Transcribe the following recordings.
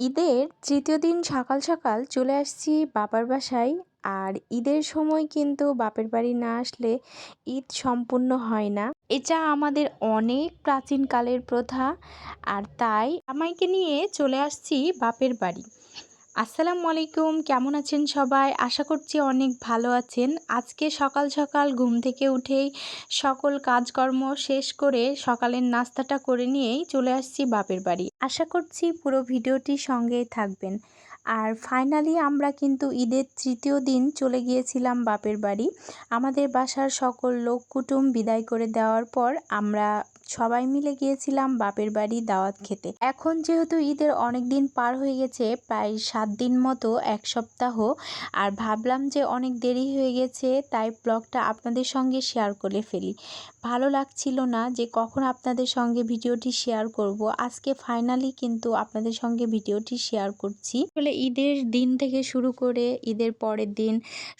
ঈদের তৃতীয় দিন সকাল সকাল চলে আসছি বাবার বাসায়। আর ঈদের সময় কিন্তু বাপের বাড়ি না আসলে ঈদ সম্পূর্ণ হয় না। এটা আমাদের অনেক প্রাচীনকালের প্রথা। আর তাই আমাইকে নিয়ে চলে আসছি বাপের বাড়ি। আসসালামু আলাইকুম, কেমন আছেন সবাই? আশা করছি অনেক ভালো আছেন। আজকে সকাল সকাল ঘুম থেকে উঠেই সকল কাজকর্ম শেষ করে সকালের নাস্তাটা করে নিয়েই চলে আসছি বাপের বাড়ি। আশা করছি পুরো ভিডিওটি সঙ্গেই থাকবেন। আর ফাইনালি আমরা কিন্তু ঈদের তৃতীয় দিন চলে গিয়েছিলাম বাপের বাড়ি। আমাদের বাসার সকল লোক কুটুম বিদায় করে দেওয়ার পর আমরা সবাই মিলে গিয়েছিলাম বাপের বাড়ি দাওয়াত খেতে। এখন যেহেতু ঈদের অনেক দিন পার হয়ে গেছে, প্রায় সাত দিন মতো, এক সপ্তাহ, আর ভাবলাম যে অনেক দেরি হয়ে গেছে, তাই ব্লগটা আপনাদের সঙ্গে শেয়ার করে ফেলি। ভালো লাগছিল না যে কখন আপনাদের সঙ্গে ভিডিওটি শেয়ার করব, আজকে ফাইনালি কিন্তু আপনাদের সঙ্গে ভিডিওটি শেয়ার করছি। আসলে ঈদের দিন থেকে শুরু করে ঈদের পরের দিন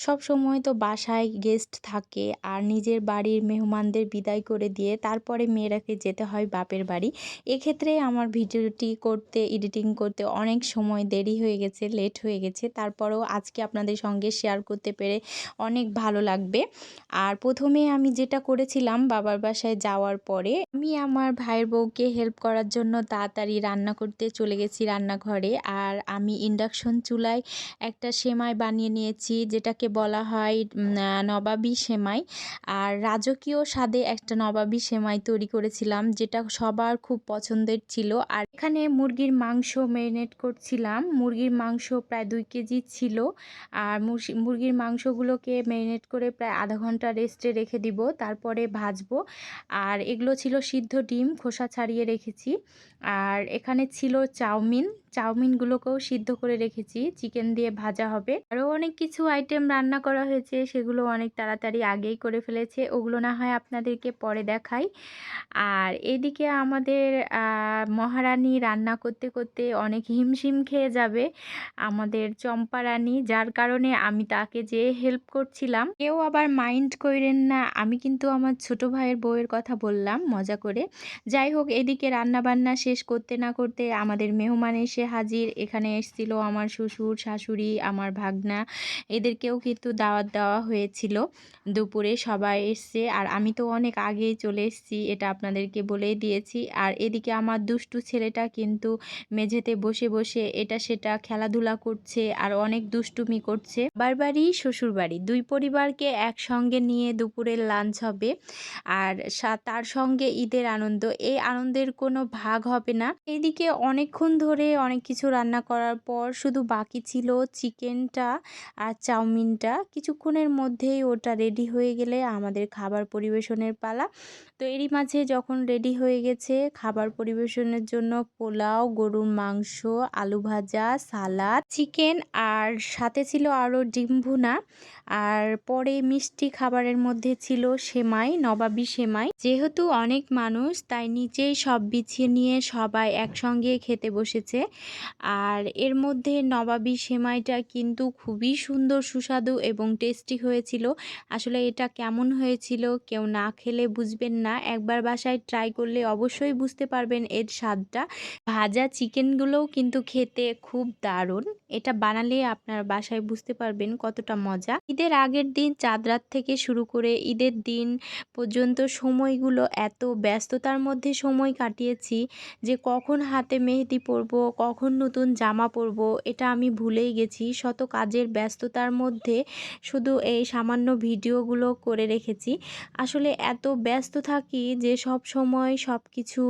সব সময় তো বাসায় গেস্ট থাকে, আর নিজের বাড়ির মেহমানদের বিদায় করে দিয়ে তারপরে মেয়েরাকে যেতে হয় বাপের বাড়ি। এক্ষেত্রে আমার ভিডিওটি করতে এডিটিং করতে অনেক সময় দেরি হয়ে গেছে লেট হয়ে গেছে। তারপরেও আজকে আপনাদের সঙ্গে শেয়ার করতে পেরে অনেক ভালো লাগবে। আর প্রথমে আমি যেটা করেছিলাম বাবার বাসায় যাওয়ার পরে, আমি আমার ভাইয়ের বউকে হেল্প করার জন্য তাড়াতাড়ি রান্না করতে চলে গেছি রান্নাঘরে। আর আমি ইন্ডাকশন চুলায় একটা সেমাই বানিয়ে নিয়েছি, যেটাকে বলা হয় নবাবী সেমাই। আর রাজকীয় স্বাদে একটা নবাবী সেমাই তৈরি করেছিলাম, যেটা সবার খুব পছন্দের ছিল। আর এখানে মুরগির মাংস ম্যারিনেট করছিলাম। মুরগির মাংস প্রায় দুই কেজি ছিল। আর মুরগির মাংসগুলোকে ম্যারিনেট করে প্রায় আধা ঘণ্টা রেস্টে রেখে দিব, তারপরে ভাজবো। আর এগুলো ছিল সিদ্ধ ডিম, খোসা ছাড়িয়ে রেখেছি। আর এখানে ছিল চাউমিন। চাউমিনগুলোকেও সিদ্ধ করে রেখেছি। চিকেন দিয়ে ভাজা হবে। আরও অনেক কিছু আইটেম রান্না করা হয়েছে, সেগুলো অনেক তাড়াতাড়ি আগেই করে ফেলেছে। ওগুলো না হয় আপনাদেরকে পরে দেখাই। আর এদিকে আমাদের মহারানী রান্না করতে করতে অনেক হিমশিম খেয়ে যাবে। আমাদের চম্পা রানী, যার কারণে আমি তাকে যে হেল্প করছিলাম, কেউ আবার মাইন্ড করেন না। আমি কিন্তু আমার ছোট ভাইয়ের বউয়ের কথা বললাম, মজা করে। যাই হোক, এদিকে রান্না বান্না শেষ করতে না করতে আমাদের মেহমান এসে হাজির, এখানে এসেছিল আমার শ্বশুর, শাশুড়ি, আমার ভাগনা। এদেরকেও কিন্তু দাওয়াত দেওয়া হয়েছিল। দুপুরে সবাই এসছে। আর আমি তো অনেক আগেই চলে এসেছি, এটা আপনাদেরকে বলেই দিয়েছি। আর এদিকে আমার দুষ্টু ছেলেটা কিন্তু মেঝেতে বসে বসে এটা সেটা খেলাধুলা করছে আর অনেক দুষ্টুমি করছে। বারবারই শ্বশুর বাড়ি, দুই পরিবারকে একসঙ্গে নিয়ে দুপুরের লাঞ্চ হবে। আর তার সঙ্গে ঈদের আনন্দ। এই আনন্দের কোনো ভাগ হবে না। এদিকে অনেকক্ষণ ধরে অনেক কিছু রান্না করার পর শুধু বাকি ছিল চিকেনটা আর চাউমিনটা। কিছুক্ষণের মধ্যেই ওটা রেডি হয়ে গেলে আমাদের খাবার পরিবেশনের পালা। তো এরই মাঝে যখন রেডি হয়ে গেছে, খাবার পরিবেশনের জন্য পোলাও, গরুর মাংস, আলু ভাজা, সালাদ, চিকেন আর সাথে ছিল আরও ডিম ভুনা। আর পরে মিষ্টি খাবারের মধ্যে ছিল সেমাই, নবাবী সেমাই। যেহেতু অনেক মানুষ, তাই নিচেই সব বিছিয়ে নিয়ে সবাই একসঙ্গে খেতে বসেছে। আর এর মধ্যে নবাবী সেমাইটা কিন্তু খুবই সুন্দর, সুস্বাদু এবং টেস্টি হয়েছিল। আসলে এটা কেমন হয়েছিল কেউ না খেলে বুঝবেন না। একবার বাসায় ট্রাই করলে অবশ্যই বুঝতে পারবেন এর স্বাদটা। ভাজা চিকেনগুলোও কিন্তু খেতে খুব দারুণ। এটা বানালে আপনার বাসায় বুঝতে পারবেন কতটা মজা। ঈদের আগের দিন চাঁদরাত থেকে শুরু করে ঈদের দিন পর্যন্ত সময়গুলো এত ব্যস্ততার মধ্যে সময় কাটিয়েছি যে কখন হাতে মেহেদি পরব কখন নতুন জামা পরব, এটা আমি ভুলেই গেছি। শত কাজের ব্যস্ততার মধ্যে শুধু এই সামান্য ভিডিওগুলো করে রেখেছি। আসলে এত ব্যস্ত থাকি যে সব সময় সব কিছু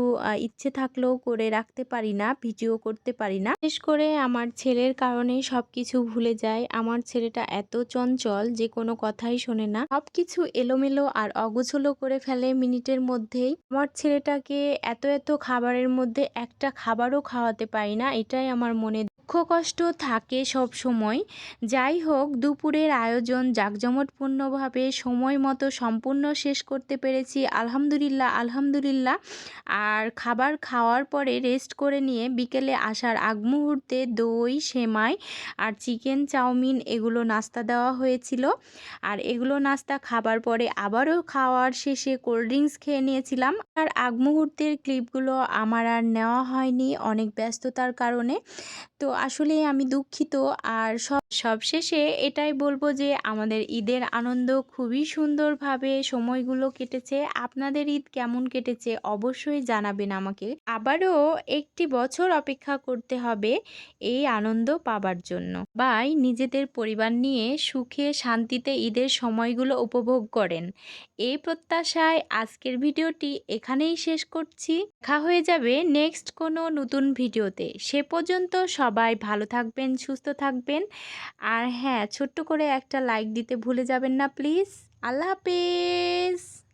ইচ্ছে থাকলেও করে রাখতে পারি না, ভিডিও করতে পারি না। বিশেষ করে আমার ছেলের কারণে সব কিছু ভুলে যায় আমার ছেলেটা এত চঞ্চল যে কোনো কথাই শোনে না। সব কিছু এলোমেলো আর অগোছলো করে ফেলে মিনিটের মধ্যেই। আমার ছেলেটাকে এত এত খাবারের মধ্যে একটা খাবারও খাওয়াতে পারি না। এটাই আমার মনে দুঃখ কষ্ট থাকে সব সময়। যাই হোক, দুপুরের আয়োজন জাঁকজমটপূর্ণভাবে সময় মতো সম্পূর্ণ শেষ করতে পেরেছি। আলহামদুলিল্লাহ আলহামদুলিল্লাহ। আর খাবার খাওয়ার পরে রেস্ট করে নিয়ে বিকেলে আসার আগ মুহূর্তে দই, সেমাই আর চিকেন, চাউমিন এগুলো নাস্তা দেওয়া হয়েছিল। আর এগুলো নাস্তা খাবার পরে আবারও খাওয়ার শেষে কোল্ড ড্রিঙ্কস খেয়ে নিয়েছিলাম। আর আগ মুহূর্তের ক্লিপগুলো আমার আর নেওয়া হয়নি অনেক ব্যস্ততার কারণে। তো আসলে আমি দুঃখিত। আর সব, সবশেষে এটাই বলব যে আমাদের ঈদের আনন্দ খুবই সুন্দরভাবে সময়গুলো কেটেছে। আপনাদের ঈদ কেমন কেটেছে অবশ্যই জানাবেন আমাকে। আবারও একটি বছর অপেক্ষা করতে হবে এই আনন্দ পাবার জন্য। বাই নিজেদের পরিবার নিয়ে সুখে শান্তিতে ঈদের সময়গুলো উপভোগ করেন। এই প্রত্যাশায় আজকের ভিডিওটি এখানেই শেষ করছি। দেখা হয়ে যাবে নেক্সট কোনো নতুন ভিডিওতে। সে পর্যন্ত সবাই ভালো থাকবেন, সুস্থ থাকবেন। আর হ্যাঁ ছোট্ট করে একটা লাইক দিতে ভুলে যাবেন না প্লিজ আল্লাহ হাফেজ।